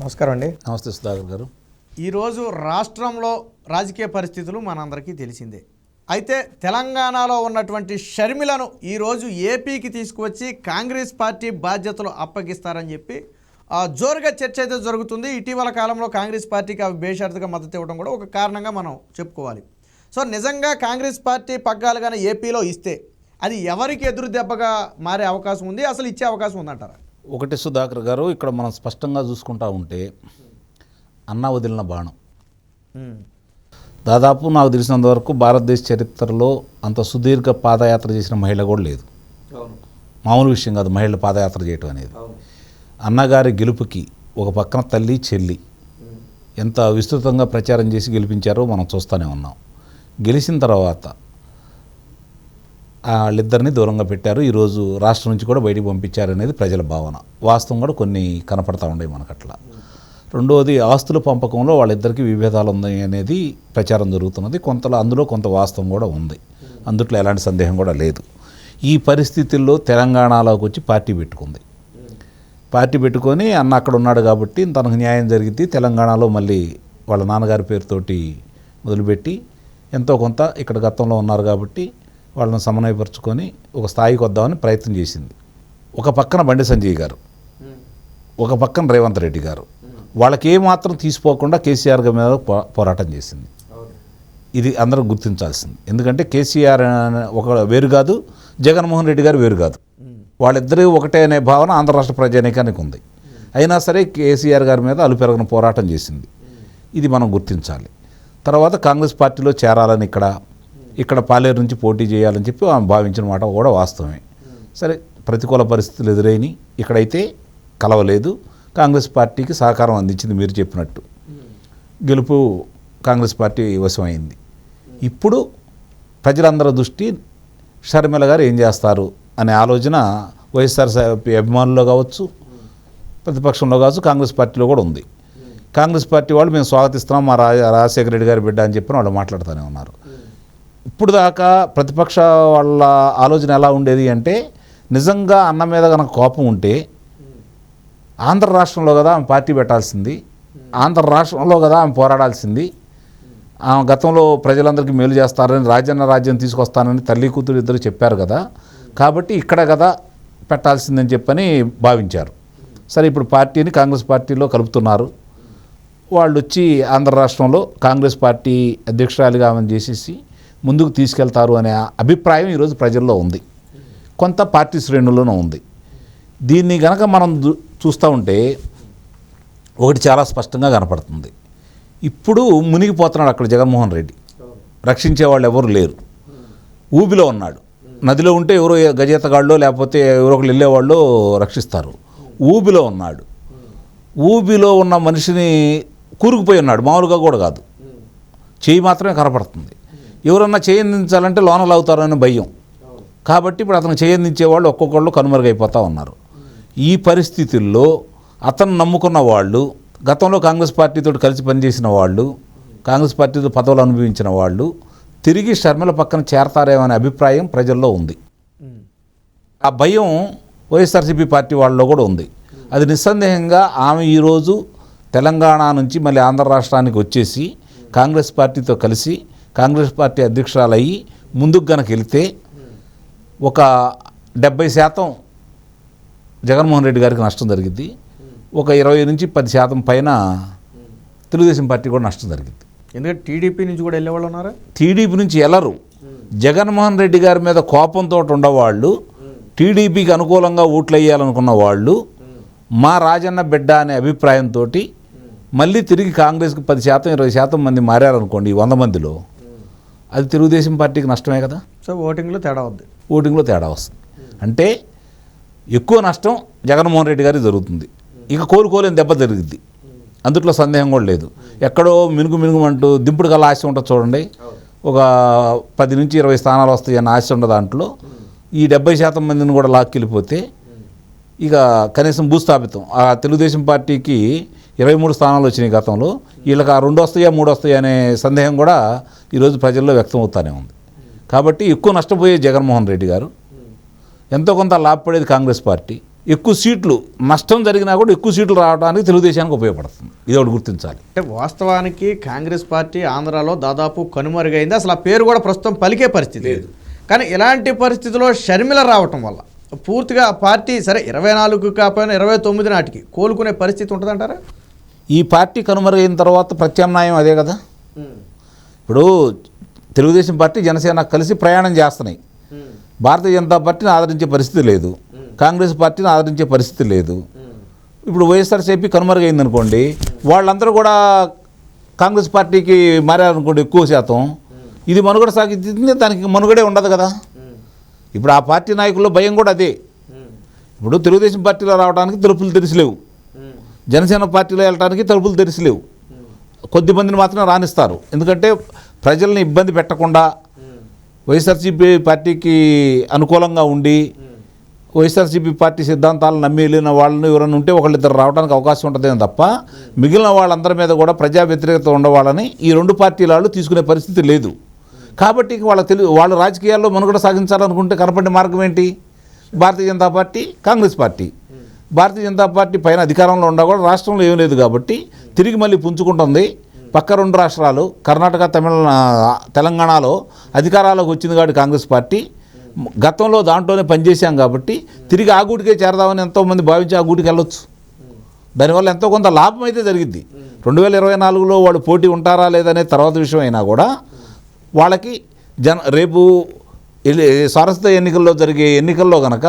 నమస్కారం అండి. నమస్తే సుధాకర్ గారు. ఈరోజు రాష్ట్రంలో రాజకీయ పరిస్థితులు మనందరికీ తెలిసిందే. అయితే తెలంగాణలో ఉన్నటువంటి షర్మిలను ఈరోజు ఏపీకి తీసుకువచ్చి కాంగ్రెస్ పార్టీ బాధ్యతలు అప్పగిస్తారని చెప్పి ఆ, జోరుగా చర్చ అయితే జరుగుతుంది. ఇటీవల కాలంలో కాంగ్రెస్ పార్టీకి అవి బేషరతుగా మద్దతు ఇవ్వడం కూడా ఒక కారణంగా మనం చెప్పుకోవాలి. సో నిజంగా కాంగ్రెస్ పార్టీ పగ్గాలు కానీ ఏపీలో ఇస్తే అది ఎవరికి ఎదురు దెబ్బగా మారే అవకాశం ఉంది? అసలు ఇచ్చే అవకాశం ఉందంటారా? ఒకటి సుధాకర్ గారు ఇక్కడ మనం స్పష్టంగా చూసుకుంటా ఉంటే అన్న వదిలిన బాణం. దాదాపు నాకు తెలిసినంత వరకు భారతదేశ చరిత్రలో అంత సుదీర్ఘ పాదయాత్ర చేసిన మహిళ కూడా లేదు. మామూలు విషయం కాదు మహిళ పాదయాత్ర చేయటం అనేది. అన్నగారి గెలుపుకి ఒక పక్కన తల్లి చెల్లి ఎంత విస్తృతంగా ప్రచారం చేసి గెలిపించారో మనం చూస్తూనే ఉన్నాం. గెలిచిన తర్వాత వాళ్ళిద్దరిని దూరంగా పెట్టారు. ఈరోజు రాష్ట్రం నుంచి కూడా బయటికి పంపించారు అనేది ప్రజల భావన. వాస్తవం కూడా కొన్ని కనపడతా ఉన్నాయి మనకట్లా రెండవది ఆస్తుల పంపకంలో వాళ్ళిద్దరికీ విభేదాలు ఉన్నాయి అనేది ప్రచారం జరుగుతున్నది. కొంతలో అందులో కొంత వాస్తవం కూడా ఉంది. అందుట్లో ఎలాంటి సందేహం కూడా లేదు. ఈ పరిస్థితుల్లో తెలంగాణలోకి వచ్చి పార్టీ పెట్టుకుంది. పార్టీ పెట్టుకొని అన్న అక్కడ ఉన్నాడు కాబట్టి తనకు న్యాయం జరిగింది. తెలంగాణలో మళ్ళీ వాళ్ళ నాన్నగారి పేరుతోటి మొదలుపెట్టి ఎంతో కొంత ఇక్కడ గతంలో ఉన్నారు కాబట్టి వాళ్ళని సమన్వయపరుచుకొని ఒక స్థాయికి వద్దామని ప్రయత్నం చేసింది. ఒక పక్కన బండి సంజయ్ గారు ఒక పక్కన రేవంత్ రెడ్డి గారు వాళ్ళకి ఏమాత్రం తీసిపోకుండా కేసీఆర్ గారి మీద పో- పోరాటం చేసింది. ఇది అందరూ గుర్తించాల్సింది. ఎందుకంటే కేసీఆర్ అనే ఒక వేరు కాదు జగన్మోహన్ రెడ్డి గారు వేరు కాదు. వాళ్ళిద్దరూ ఒకటే అనే భావన ఆంధ్ర రాష్ట్ర ప్రజానీకానికి ఉంది. అయినా సరే కేసీఆర్ గారి మీద అలుపెరగని పోరాటం చేసింది. ఇది మనం గుర్తించాలి. తర్వాత కాంగ్రెస్ పార్టీలో చేరాలని ఇక్కడ ఇక్కడ పాలేరు నుంచి పోటీ చేయాలని చెప్పి ఆమె భావించిన మాట కూడా వాస్తవమే. సరే ప్రతికూల పరిస్థితులు ఎదురైనవి ఇక్కడైతే కలవలేదు. కాంగ్రెస్ పార్టీకి సహకారం అందించింది మీరు చెప్పినట్టు. గెలుపు కాంగ్రెస్ పార్టీ వశమైంది. ఇప్పుడు ప్రజలందరి దృష్టి షర్మిల గారు ఏం చేస్తారు అనే ఆలోచన వైఎస్ఆర్సీపీ అభిమానుల్లో కావచ్చు ప్రతిపక్షంలో కావచ్చు కాంగ్రెస్ పార్టీలో కూడా ఉంది. కాంగ్రెస్ పార్టీ వాళ్ళు మేము స్వాగతిస్తున్నాం మా రాజశేఖర రెడ్డి గారి బిడ్డ అని చెప్పి వాళ్ళు మాట్లాడుతూనే ఉన్నారు. ఇప్పుడు దాకా ప్రతిపక్ష వాళ్ళ ఆలోచన ఎలా ఉండేది అంటే నిజంగా అన్న మీద కనుక కోపం ఉంటే ఆంధ్ర రాష్ట్రంలో కదా ఆమె పార్టీ పెట్టాల్సింది ఆంధ్ర రాష్ట్రంలో కదా ఆమె పోరాడాల్సింది ఆమె గతంలో ప్రజలందరికీ మేలు చేస్తారని రాజన్న రాజ్యం తీసుకొస్తానని తల్లి కూతురు ఇద్దరు చెప్పారు కదా కాబట్టి ఇక్కడ కదా పెట్టాల్సిందని చెప్పని భావించారు. సరే ఇప్పుడు పార్టీని కాంగ్రెస్ పార్టీలో కలుపుతున్నారు. వాళ్ళు వచ్చి ఆంధ్ర రాష్ట్రంలో కాంగ్రెస్ పార్టీ అధ్యక్షురాలిగా ఆమెను చేసేసి ముందుకు తీసుకెళ్తారు అనే అభిప్రాయం ఈరోజు ప్రజల్లో ఉంది. కొంత పార్టీ శ్రేణుల్లోనూ ఉంది. దీన్ని గనక మనం చూస్తూ ఉంటే ఒకటి చాలా స్పష్టంగా కనపడుతుంది. ఇప్పుడు మునిగిపోతున్నాడు అక్కడ జగన్మోహన్ రెడ్డి. రక్షించే వాళ్ళు ఎవరు లేరు. ఊబిలో ఉన్నాడు. నదిలో ఉంటే ఎవరో గజేతగాళ్ళు లేకపోతే ఎవరో ఒకరు వెళ్ళేవాళ్ళు రక్షిస్తారు. ఊబిలో ఉన్నాడు. ఊబిలో ఉన్న మనిషిని కూరుకుపోయి ఉన్నాడు. మామూలుగా కూడా కాదు. చేయి మాత్రమే కనపడుతుంది. ఎవరన్నా చేయందించాలంటే లోనలు అవుతారని భయం. కాబట్టి ఇప్పుడు అతను చేయందించే వాళ్ళు ఒక్కొక్కళ్ళు కనుమరుగైపోతూ ఉన్నారు. ఈ పరిస్థితుల్లో అతను నమ్ముకున్న వాళ్ళు గతంలో కాంగ్రెస్ పార్టీతో కలిసి పనిచేసిన వాళ్ళు కాంగ్రెస్ పార్టీతో పదవులు అనుభవించిన వాళ్ళు తిరిగి షర్మిల పక్కన చేరతారేమో అనే అభిప్రాయం ప్రజల్లో ఉంది. ఆ భయం వైఎస్ఆర్సీపీ పార్టీ వాళ్ళలో కూడా ఉంది. అది నిస్సందేహంగా ఆమె ఈరోజు తెలంగాణ నుంచి మళ్ళీ ఆంధ్ర రాష్ట్రానికి వచ్చేసి కాంగ్రెస్ పార్టీతో కలిసి కాంగ్రెస్ పార్టీ అధ్యక్షురాలయ్యి ముందుకు గనక వెళ్తే ఒక డెబ్బై శాతం జగన్మోహన్ రెడ్డి గారికి నష్టం జరిగింది. ఒక ఇరవై నుంచి పది శాతం పైన తెలుగుదేశం పార్టీ కూడా నష్టం జరిగింది. ఎందుకంటే టీడీపీ నుంచి కూడా వెళ్ళేవాళ్ళు ఉన్నారా? టీడీపీ నుంచి ఎలరు. జగన్మోహన్ రెడ్డి గారి మీద కోపంతో ఉండవాళ్ళు. టీడీపీకి అనుకూలంగా ఓట్లు వేయాలనుకున్న వాళ్ళు. మా రాజన్న బిడ్డ అనే అభిప్రాయంతో మళ్ళీ తిరిగి కాంగ్రెస్కి పది శాతం ఇరవై శాతం మంది మారారనుకోండి ఈ వంద మందిలో. అది తెలుగుదేశం పార్టీకి నష్టమే కదా? సో ఓటింగ్లో తేడా వద్దు. ఓటింగ్లో తేడా వస్తుంది. అంటే ఎక్కువ నష్టం జగన్మోహన్ రెడ్డి గారికి జరుగుతుంది. ఇక కోలుకోలేని దెబ్బ జరిగింది. అందుట్లో సందేహం కూడా లేదు. ఎక్కడో మినుగు మినుగుమంటూ దింపుడు కల్లా ఆశ ఉంటుంది చూడండి. ఒక పది నుంచి ఇరవై స్థానాలు వస్తాయి అన్న ఆశ ఉన్న దాంట్లో. ఈ డెబ్బై శాతం మందిని కూడా లాక్కెళ్ళిపోతే ఇక కనీసం భూస్థాపితం ఆ తెలుగుదేశం పార్టీకి ఇరవై మూడు స్థానాలు వచ్చినాయి గతంలో. వీళ్ళకి ఆ రెండు వస్తాయా మూడు వస్తాయా అనే సందేహం కూడా ఈరోజు ప్రజల్లో వ్యక్తం అవుతానే ఉంది. కాబట్టి ఎక్కువ నష్టపోయే జగన్మోహన్ రెడ్డి గారు ఎంతో కొంత లాభపడేది కాంగ్రెస్ పార్టీ ఎక్కువ సీట్లు నష్టం జరిగినా కూడా ఎక్కువ సీట్లు రావడానికి తెలుగుదేశానికి ఉపయోగపడుతుంది. ఇది ఒకటి గుర్తించాలి. అంటే వాస్తవానికి కాంగ్రెస్ పార్టీ ఆంధ్రాలో దాదాపు కనుమరుగైంది. అసలు ఆ పేరు కూడా ప్రస్తుతం పలికే పరిస్థితి లేదు. కానీ ఇలాంటి పరిస్థితిలో షర్మిల రావటం వల్ల పూర్తిగా పార్టీ సరే ఇరవై నాలుగు కాకపోయినా ఇరవై తొమ్మిది నాటికి కోలుకునే పరిస్థితి ఉంటుందంటారా? ఈ పార్టీ కనుమరుగైన తర్వాత ప్రత్యామ్నాయం అదే కదా? ఇప్పుడు తెలుగుదేశం పార్టీ జనసేన కలిసి ప్రయాణం చేస్తున్నాయి. భారతీయ జనతా పార్టీని ఆదరించే పరిస్థితి లేదు. కాంగ్రెస్ పార్టీని ఆదరించే పరిస్థితి లేదు. ఇప్పుడు వైఎస్ఆర్సీపీ కనుమరుగైంది అనుకోండి వాళ్ళందరూ కూడా కాంగ్రెస్ పార్టీకి మారారనుకోండి ఎక్కువ శాతం. ఇది మనుగడ సాగించింది దానికి మనుగడే ఉండదు కదా. ఇప్పుడు ఆ పార్టీ నాయకుల్లో భయం కూడా అదే. ఇప్పుడు తెలుగుదేశం పార్టీలో రావడానికి తలుపులు తెరిచిలేవు. జనసేన పార్టీలో వెళ్ళడానికి తలుపులు తెరిచిలేవు. కొద్ది మందిని మాత్రం రాణిస్తారు ఎందుకంటే ప్రజల్ని ఇబ్బంది పెట్టకుండా వైఎస్ఆర్సీపీ పార్టీకి అనుకూలంగా ఉండి వైఎస్ఆర్సీపీ పార్టీ సిద్ధాంతాలను నమ్మి వెళ్ళిన వాళ్ళని ఎవరైనా ఉంటే ఒకళ్ళిద్దరు రావడానికి అవకాశం ఉంటుందేమో తప్ప మిగిలిన వాళ్ళందరి మీద కూడా ప్రజా వ్యతిరేకత ఉండవాలని ఈ రెండు పార్టీల వాళ్ళు తీసుకునే పరిస్థితి లేదు. కాబట్టి వాళ్ళ తెలుగు వాళ్ళు రాజకీయాల్లో మనుగడ సాగించాలనుకుంటే కనపడిన మార్గం ఏంటి? Bharatiya Janata Party Congress Party. Bharatiya Janata Party పైన అధికారంలో ఉండా కూడా రాష్ట్రంలో ఏం లేదు కాబట్టి తిరిగి మళ్ళీ పుంజుకుంటుంది. పక్క రెండు రాష్ట్రాలు కర్ణాటక తమిళ తెలంగాణలో అధికారాలకు వచ్చింది కాబట్టి కాంగ్రెస్ పార్టీ. గతంలో దాంట్లోనే పనిచేశాం కాబట్టి తిరిగి ఆ గూటికే చేరదామని ఎంతోమంది భావించి ఆ గూటికి వెళ్ళొచ్చు. దానివల్ల ఎంతో కొంత లాభం అయితే జరిగింది రెండు వేల ఇరవై నాలుగులో వాళ్ళు పోటీ ఉంటారా లేదనే తర్వాత విషయం అయినా కూడా వాళ్ళకి జన రేపు ఎల్లి- సారస్వత ఎన్నికల్లో జరిగే ఎన్నికల్లో కనుక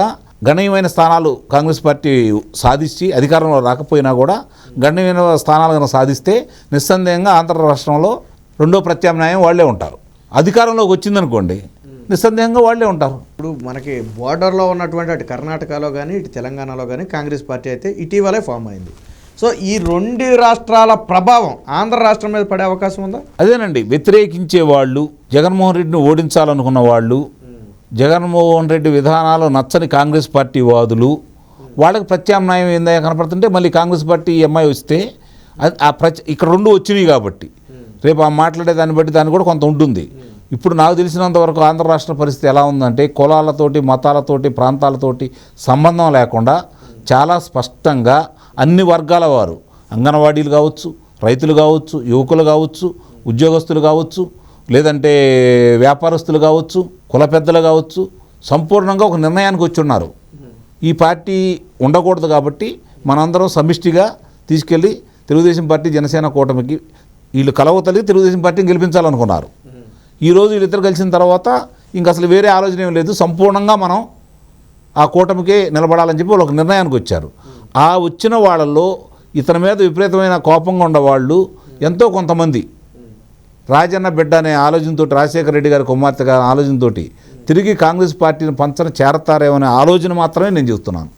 గణనీయమైన స్థానాలు కాంగ్రెస్ పార్టీ సాధించి అధికారంలో రాకపోయినా కూడా గణనీయమైన స్థానాలు కనుక సాధిస్తే నిస్సందేహంగా ఆంధ్ర రాష్ట్రంలో రెండో ప్రత్యామ్నాయం వాళ్ళే ఉంటారు. అధికారంలోకి వచ్చిందనుకోండి నిస్సందేహంగా వాళ్ళే ఉంటారు. ఇప్పుడు మనకి బోర్డర్లో ఉన్నటువంటి అటు కర్ణాటకలో కానీ ఇటు తెలంగాణలో కానీ కాంగ్రెస్ పార్టీ అయితే ఇటీవలే ఫామ్ అయింది. సో ఈ రెండు రాష్ట్రాల ప్రభావం ఆంధ్ర రాష్ట్రం మీద పడే అవకాశం ఉందా? అదేనండి వ్యతిరేకించే వాళ్ళు జగన్మోహన్ రెడ్డిని ఓడించాలనుకున్న వాళ్ళు జగన్మోహన్ రెడ్డి విధానాలు నచ్చని కాంగ్రెస్ పార్టీ వాదులు వాళ్ళకి ప్రత్యామ్నాయం ఏందా కనపడుతుంటే మళ్ళీ కాంగ్రెస్ పార్టీ ఎంఐ వస్తే అది ఆ ప్రచ ఇక్కడ రెండు వచ్చినాయి కాబట్టి. రేపు ఆ మాట్లాడే దాన్ని బట్టి దాన్ని కూడా కొంత ఉంటుంది. ఇప్పుడు నాకు తెలిసినంత వరకు ఆంధ్ర రాష్ట్ర పరిస్థితి ఎలా ఉందంటే కులాలతోటి మతాలతోటి ప్రాంతాలతోటి సంబంధం లేకుండా చాలా స్పష్టంగా అన్ని వర్గాల వారు అంగన్వాడీలు కావచ్చు రైతులు కావచ్చు యువకులు కావచ్చు ఉద్యోగస్తులు కావచ్చు లేదంటే వ్యాపారస్తులు కావచ్చు కుల పెద్దలు కావచ్చు సంపూర్ణంగా ఒక నిర్ణయానికి వచ్చి ఉన్నారు ఈ పార్టీ ఉండకూడదు కాబట్టి మనందరం సమిష్టిగా తీసుకెళ్ళి తెలుగుదేశం పార్టీ జనసేన కూటమికి వీళ్ళు కలవతలి తెలుగుదేశం పార్టీని గెలిపించాలనుకున్నారు. ఈరోజు వీళ్ళిద్దరు కలిసిన తర్వాత ఇంక అసలు వేరే ఆలోచన ఏం లేదు. సంపూర్ణంగా మనం ఆ కూటమికే నిలబడాలని చెప్పి వాళ్ళు ఒక నిర్ణయానికి వచ్చారు. ఆ వచ్చిన వాళ్ళల్లో ఇతని మీద విపరీతమైన కోపంగా ఉన్నవాళ్ళు ఎంతో కొంతమంది రాజన్న బిడ్డ అనే ఆలోచనతో రాజశేఖర రెడ్డి గారి కుమార్తె గారి ఆలోచనతోటి తిరిగి కాంగ్రెస్ పార్టీని పంచన చేరతారేమనే అనే ఆలోచన మాత్రమే నేను చెప్తున్నాను